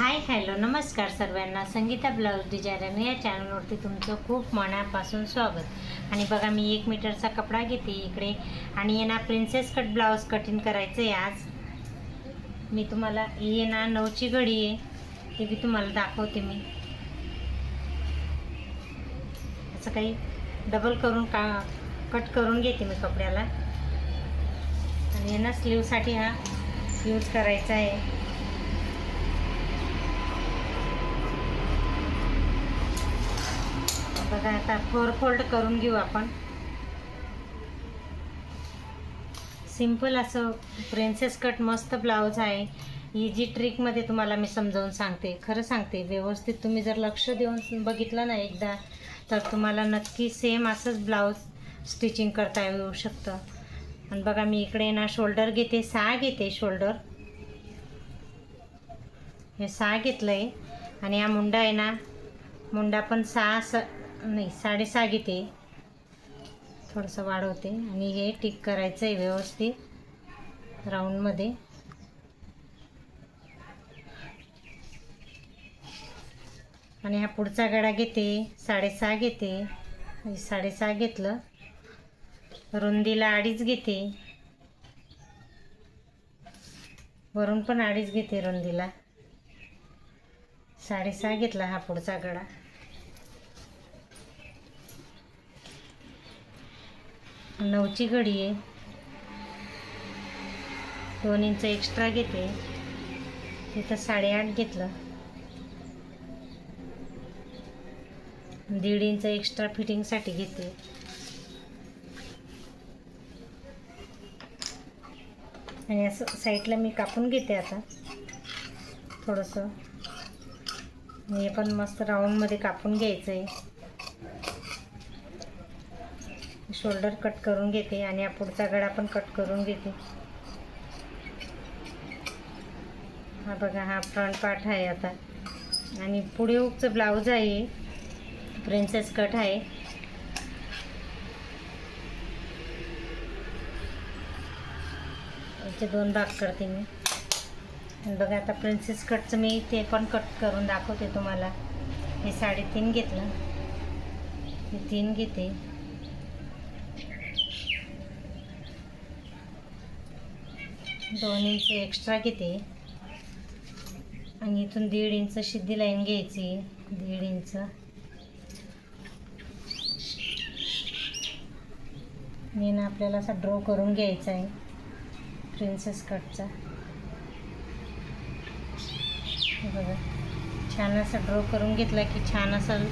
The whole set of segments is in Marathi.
हाय हॅलो नमस्कार सर्वांना. संगीता ब्लाऊज डिझायनर या चॅनलवरती तुमचं खूप मनापासून स्वागत. आणि बघा मी एक मीटरचा कपडा घेते इकडे. आणि ये ना प्रिन्सेस कट ब्लाऊज कटिंग करायचं आहे आज. मी तुम्हाला ये ना नऊची घडी आहे. ते बी तुम्हाला दाखवते मी. असं काही डबल करून का कट करून घेते मी कपड्याला. आणि ना स्लीवसाठी हा यूज करायचा आहे. बघा आता फोर फोल्ड करून घेऊ आपण. सिंपल असं प्रिन्सेस कट मस्त ब्लाऊज आहे. ही जी ट्रिकमध्ये तुम्हाला मी समजावून सांगते. खरं सांगते व्यवस्थित तुम्ही जर लक्ष देऊन बघितलं ना एकदा तर तुम्हाला नक्की सेम असंच ब्लाऊज स्टिचिंग करता येऊ शकतं. आणि बघा मी इकडे ना शोल्डर घेते सहा घेते शोल्डर हे सहा घेतलं आहे आणि हा मुंडा आहे ना मुंडा पण सहा स नाही साडेसहा घेते. थोडंसं वाढवते. आणि हे टिक करायचं आहे व्यवस्थित राऊंडमध्ये. आणि हा पुढचा गडा घेते. साडेसहा घेते. साडेसहा घेतलं. रुंदीला अडीच घेते. वरून पण अडीच घेते रुंदीला. साडेसहा घेतला हा पुढचा गडा. नऊची घडी आहे. दोन इंच एक्स्ट्रा घेते. तिथं साडेआठ घेतलं. दीड इंच एक्स्ट्रा फिटिंगसाठी घेते. आणि असं साईडला मी कापून घेते आता. थोडंसं. हे पण मस्त राऊंडमध्ये कापून घ्यायचं आहे शोल्डर कट करून घेते आणि हा पुढचा गळा पण कट करून घेते. हा बघा हा फ्रंट पार्ट आहे आता. आणि पुढे उगचं ब्लाऊज आहे. प्रिन्सेस कट आहे. याचे दोन भाग करते मी. आणि बघा आता प्रिन्सेस कटचं मी ते पण कट करून दाखवते तुम्हाला. हे साडेतीन घेतलं. हे तीन घेते. दोन इंच एक्स्ट्रा घेते. आणि इथून दीड इंच शिद्धी लाईन घ्यायची. दीड इंच. मेन ना आपल्याला असा ड्रॉ करून घ्यायचा आहे. प्रिन्सेस कटचा बघा. छान असा ड्रॉ करून घेतला की छान असं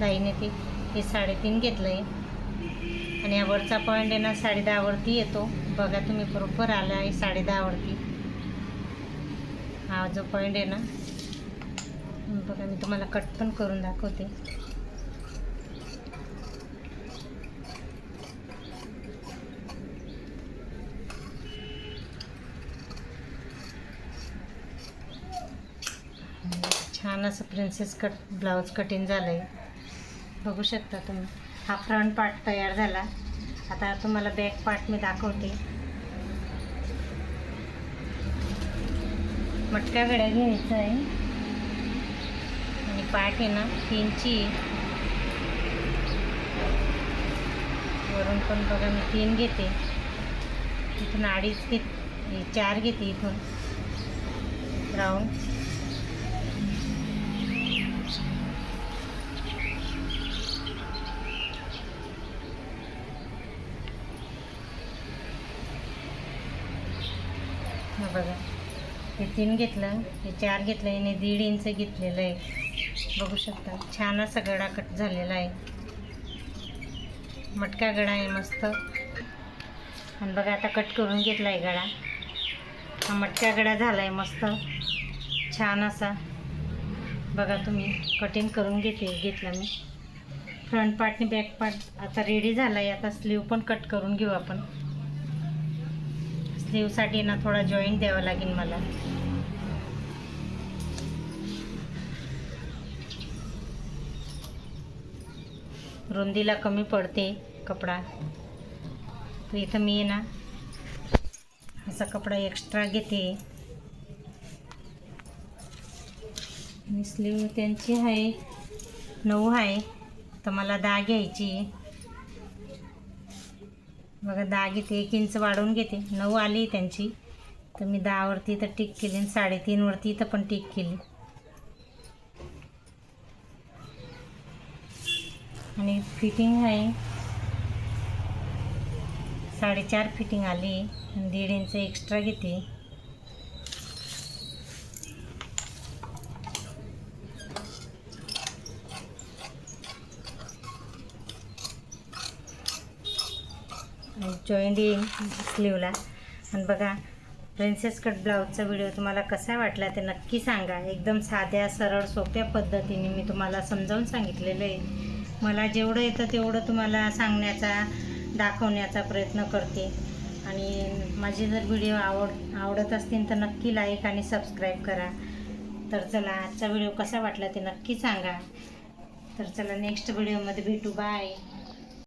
लाईन येते. हे साडेतीन घेतलं आहे आणि या वरचा पॉईंट आहे ना साडे दहावरती येतो. बघा तुम्ही बरोबर आला आहे साडे दहावरती हा जो पॉईंट आहे ना बघा मी तुम्हाला कट पण करून दाखवते. छान असं प्रिन्सेस कट ब्लाऊज कटिंग झालं आहे बघू शकता तुम्ही. हा फ्रंट पार्ट तयार झाला. आता तुम्हाला बॅक पार्ट मी दाखवते. मटका गड्या घ्यायचा आहे. आणि पार्ट आहे ना तीनची. वरून पण बघा मी तीन घेते. इथून अडीच घेत चार घेते इथून. राऊंड हा बघा. हे तीन घेतलं हे चार घेतलं याने दीड इंच घेतलेलं आहे. बघू शकता छान असा गळा कट झालेला आहे. मटका गळा आहे मस्त. आणि बघा आता कट करून घेतला आहे गळा हा मटका गळा झाला आहे मस्त. छान असा. बघा तुम्ही कटिंग करून घेते घेतला मी. फ्रंट पार्ट आणि बॅक पार्ट आता रेडी झाला आहे आता स्लीव पण कट करून घेऊ आपण. स्लीवसाठी ना थोडा जॉईंट द्यावा लागेल मला. रुंदीला कमी पडते कपडा. तर इथं मी ना असा कपडा एक्स्ट्रा घेते. स्लीव त्यांची आहे नऊ आहे. तर मला दहा घ्यायची आहे. बघा दहा घेते एक इंच वाढवून घेते. नऊ आली त्यांची. तर मी दहावरती तर टिक केली आणि साडेतीनवरती तर पण टिक केली. आणि फिटिंग आहे. साडेचार फिटिंग आली. आणि दीड इंच एक्स्ट्रा घेते. जॉईंट येईन स्लीवला आणि बघा प्रिन्सेस कट ब्लाऊजचा व्हिडिओ तुम्हाला कसा वाटला ते नक्की सांगा. एकदम साध्या सरळ सोप्या पद्धतीने मी तुम्हाला समजावून सांगितलेलं आहे. मला जेवढं येतं तेवढं तुम्हाला सांगण्याचा दाखवण्याचा प्रयत्न करते. आणि माझे जर व्हिडिओ आवड आवडत असतील तर नक्की लाईक आणि सबस्क्राईब करा. तर चला आजचा व्हिडिओ कसा वाटला ते नक्की सांगा. तर चला नेक्स्ट व्हिडिओमध्ये भेटू. बाय